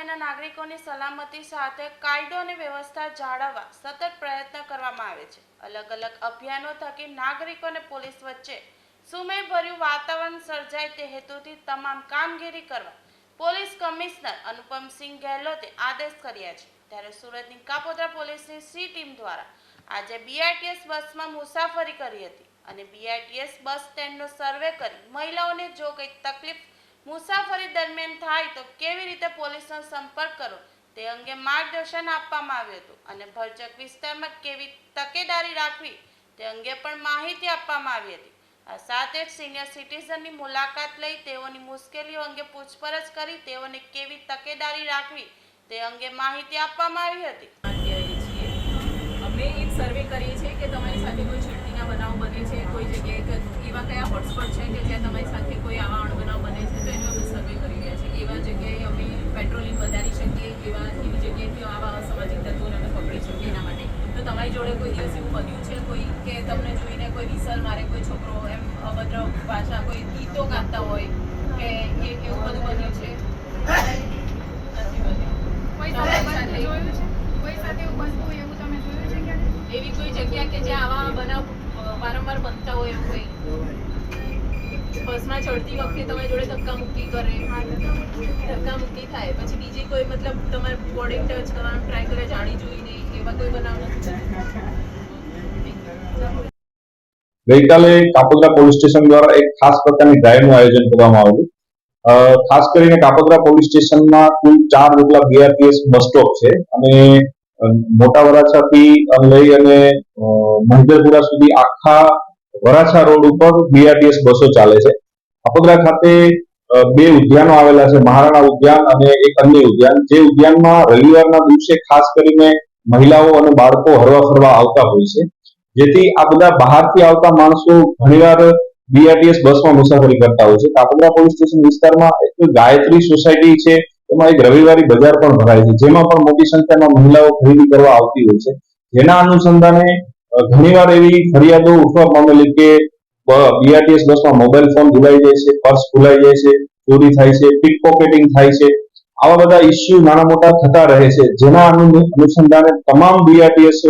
શહેરના નાગરિકોની સલામતી સાથે કાયદો અને વ્યવસ્થા જાળવવા સતત પ્રયત્ન કરવામાં આવે છે. અલગ અલગ અભિયાનો થકી નાગરિકો અને પોલીસ વચ્ચે સુમેળભર્યું વાતાવરણ સર્જાય તે હેતુથી તમામ કામગીરી કરવા પોલીસ કમિશનર અનુપમસિંહ ગેહલોતે આદેશ કર્યા છે. ત્યારે સુરતની કાપોદ્રા પોલીસની સી ટીમ દ્વારા આજે બીઆરટીએસ બસમાં મુસાફરી કરી હતી અને બીઆરટીએસ બસ સ્ટેન્ડનો સર્વે કરી મહિલાઓને જો કંઈક તકલીફ મુસાફરી દરમિયાન થાય તો કેવી રીતે પોલીસનો સંપર્ક કરો? તે અંગે માર્ગદર્શન આપવામાં આવ્યું હતું અને ભરચક વિસ્તારમાં કેવી તકેદારી રાખવી તે અંગે પણ માહિતી આપવામાં આવી હતી. આ સાથે જ સિનિયર સિટીઝનની મુલાકાત લઈ તેઓની મુશ્કેલીઓ અંગે પૂછપરછ કરી તેઓને કેવી તકેદારી રાખવી તે અંગે માહિતી આપવામાં આવી હતી. અમે એક સર્વે કરીએ છીએ કે તમારી સાથે કોઈ બનાવ બને છે કોઈ જગ્યાએ એવા કયા હોટસ્પોટ છે કે જ્યાં તમારી સાથે કોઈ આવા અણબનાવ બને છે તો એનો અમે સર્વે કરી રહ્યા છીએ. એવા જગ્યાએ અમે પેટ્રોલિંગ વધારી શકીએ એવા એવી જગ્યાએથી આવા અસામાજિક તત્વોને અમે પકડી શકીએ એના માટે. તો તમારી જોડે કોઈ દિવસ એવું બન્યું છે કોઈ કે તમને જોઈને કોઈ વિસલ મારે કોઈ છોકરો એમ અભદ્ર ભાષા કોઈ ગીતો ગાતા હોય કે એ એવું બધું બન્યું છે? નથી બન્યું. કોઈ સાથે સાથે? જોયું છે? કોઈ સાથે એવું બનતું એવું તમે જોયું છે ક્યારે એવી કોઈ જગ્યા કે જ્યાં આવા બનાવ વારંવાર બનતા હોય એવું કોઈ. બસમાં ચડતી વખતે તમારી જોડે ધક્કા મુક્કી કરે. ધક્કા મુક્કી થાય. પછી બીજી કોઈ મતલબ તમારે બોડી ટચ કરવાનું ટ્રાય કરે, જાણી જોઈને એવા કોઈ બનાવ ગઈકાલે કાપોદ્રા પોલીસ સ્ટેશન દ્વારા એક ખાસ પ્રકારની ડ્રાઈવનું આયોજન કરવામાં આવેલું ખાસ કરીને કાપોદ્રા પોલીસ સ્ટેશનમાં કુલ ચાર જેટલા બીઆરટીએસ બસ સ્ટોપ છે. અને મોટા વરાછાથી લઈ અને અ, સુધી આખા વરાછા રોડ ઉપર બીઆરટીએસ બસો ચાલે છે. કાપોદ્રા ખાતે બે ઉદ્યાનો આવેલા છે. મહારાણા ઉદ્યાન અને એક અન્ય ઉદ્યાન. જે ઉદ્યાનમાં રવિવારના દિવસે ખાસ કરીને મહિલાઓ અને બાળકો હરવા ફરવા આવતા હોય છે. જેથી આ બધા બહારથી આવતા માણસો ઘણીવાર બીઆરટીએસ બસમાં મુસાફરી કરતા હોય છે. કાપોદ્રા પોલીસ સ્ટેશન વિસ્તારમાં એક ગાયત્રી સોસાયટી છે. એમાં એક રવિવારી બજાર પણ ભરાય છે. જેમાં પણ મોટી સંખ્યામાં મહિલાઓ ખરીદી કરવા આવતી હોય છે. જેના અનુસંધાને ઘણીવાર એવી ફરિયાદો ઉઠવા પામેલી કે બીઆરટીએસ બસમાં મોબાઈલ ફોન ભૂલાઈ જાય છે પર્સ ભૂલાઈ જાય છે, ચોરી થાય છે પિક પોકેટિંગ થાય છે. આવા બધા ઇસ્યુ નાના મોટા થતા રહે છે. જેના અનુ- અનુસંધાને તમામ બીઆરટીએસ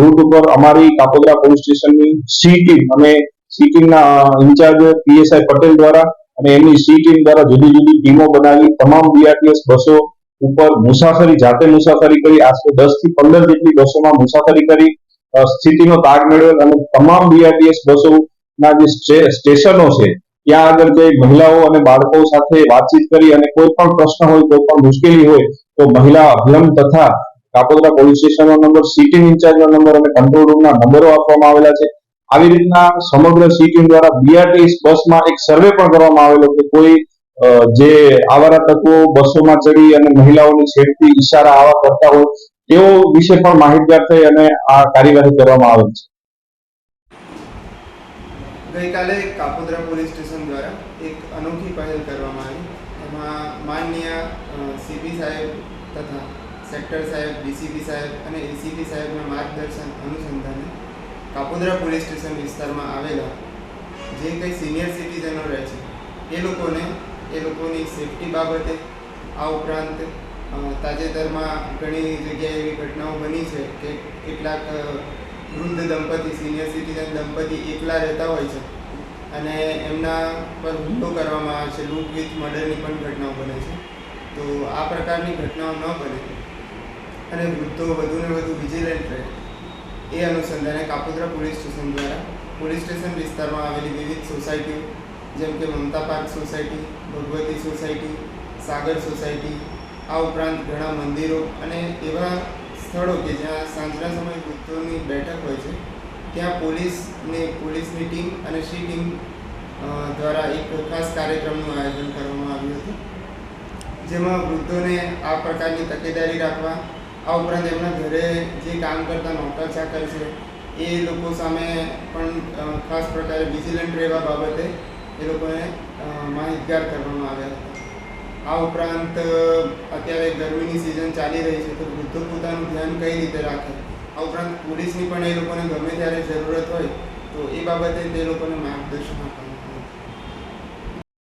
રૂટ ઉપર અમારી કાપોદરા પોલીસ સ્ટેશનની સી ટીમ અને સી ટીમના ઇન્ચાર્જ પીએસઆઈ પટેલ દ્વારા અને એમની સી ટીમ દ્વારા જુદી જુદી ટીમો બનાવી તમામ બીઆરટીએસ બસો ઉપર મુસાફરી, જાતે મુસાફરી કરી, આશરે દસથી પંદર જેટલી બસોમાં મુસાફરી કરી સ્થિતિનો તાગ મેળવેલ અને તમામ બીઆરટીએસ બસોના જે સ્ટેશનો છે, ત્યાં આગળ જે મહિલાઓ અને બાળકો સાથે વાતચીત કરી અને કોઈ પણ પ્રશ્ન હોય, કોઈ પણ મુશ્કેલી હોય, તો મહિલા અભિયમ તથા કાપોદરા પોલીસ સ્ટેશનનો નંબર સિટી ઇન્ચાર્જનો નંબર અને કંટ્રોલ રૂમના નંબરો આપવામાં આવેલા છે. આવી રીતના સમગ્ર સી દ્વારા બીઆરટીએસ બસમાં એક સર્વે પણ કરવામાં આવેલો કે કોઈ જે આવારા તત્વો બસોમાં ચડી અને મહિલાઓની છેડતી ઈશારા આવા કરતા હોય, તેઓ વિશે પણ માહિતગાર થઈ અને આ કાર્યવાહી કરવામાં આવેલ છે. ગઈકાલે કાપોદ્રા પોલીસ સ્ટેશન દ્વારા એક અનોખી પહેલ કરવામાં આવી. એમાં માનનીય સીપી સાહેબ તથા સેક્ટર સાહેબ ડીસીપી સાહેબ અને એસીપી સાહેબના માર્ગદર્શન અનુસંધાને કાપોદ્રા પોલીસ સ્ટેશન વિસ્તારમાં આવેલા જે કંઈ સિનિયર સિટીઝનો રહે છે, એ લોકોને, એ લોકોની સેફટી બાબતે આ ઉપરાંત તાજેતરમાં ઘણી જગ્યાએ એવી ઘટનાઓ બની છે કે કેટલાક વૃદ્ધ દંપતી, સિનિયર સિટીઝન દંપતી એકલા રહેતા હોય છે અને એમના પર હુમલો કરવામાં આવે છે, લૂંટ વિથ મર્ડરની પણ ઘટનાઓ બને છે. તો આ પ્રકારની ઘટનાઓ ન બને. અને વૃદ્ધો વધુને વધુ વિજિલન્ટ રહે. એ અનુસંધાને કાપોદ્રા પોલીસ સ્ટેશન દ્વારા પોલીસ સ્ટેશન વિસ્તારમાં આવેલી વિવિધ સોસાયટીઓ જેમ કે Mamta park society, Bhagwati society, Sagar society, આ ઉપરાંત ઘણા મંદિરો અને એવા સ્થળો કે જ્યાં સાંજના સમયે વૃદ્ધોની બેઠક હોય છે, ત્યાં પોલીસને પોલીસની ટીમ અને સી ટીમ દ્વારા એક ખાસ કાર્યક્રમનું આયોજન કરવામાં આવ્યું હતું, જેમાં વૃદ્ધોને આ પ્રકારની તકેદારી રાખવા આ ઉપરાંત એમના ઘરે જે કામ કરતા નોકર ચાકર છે, એ લોકો સામે પણ ખાસ પ્રકારે વિજિલન્ટ રહેવા બાબતે એ લોકોને માહિતગાર કરવામાં આવ્યા આ ઉપરાંત અત્યારે ગરમીની સિઝન ચાલી રહી છે, તો વૃદ્ધો પોતાનું ધ્યાન કઈ રીતે રાખે? આ ઉપરાંત પોલીસની પણ એ લોકોને ગમે ત્યારે જરૂરત હોય, તો એ બાબતે તે લોકોને માર્ગદર્શન આવ્યું